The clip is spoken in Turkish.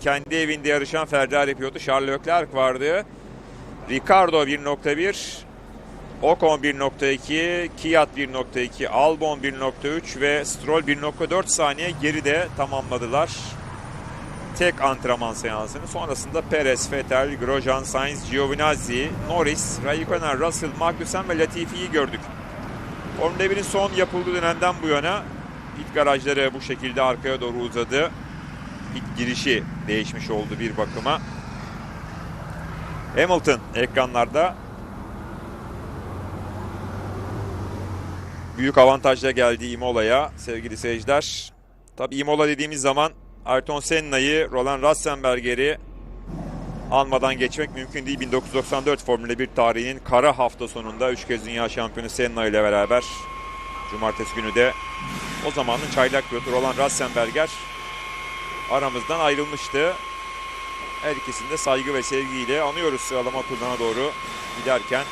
Kendi evinde yarışan Ferrari pilotu Charles Leclerc vardı. Ricardo 1.1, Ocon 1.2, Kiat 1.2, Albon 1.3 ve Stroll 1.4 saniye geride tamamladılar. Tek antrenman seansını. Sonrasında Perez, Vettel, Grosjean, Sainz, Giovinazzi, Norris, Raikkonen, Russell, Magnussen ve Latifi'yi gördük. Formula 1'in son yapıldığı dönemden bu yana pit garajları bu şekilde arkaya doğru uzadı. Girişi değişmiş oldu bir bakıma. Hamilton ekranlarda büyük avantajla geldi Imola'ya sevgili seyirciler. Tabi Imola dediğimiz zaman Ayrton Senna'yı, Roland Ratzenberger'i almadan geçmek mümkün değil. 1994 Formula 1 tarihinin kara hafta sonunda 3 kez dünya şampiyonu Senna ile beraber cumartesi günü de o zamanın çaylak pilotu Roland Ratzenberger aramızdan ayrılmıştı. Her de saygı ve sevgiyle anıyoruz sıralama turlarına doğru giderken.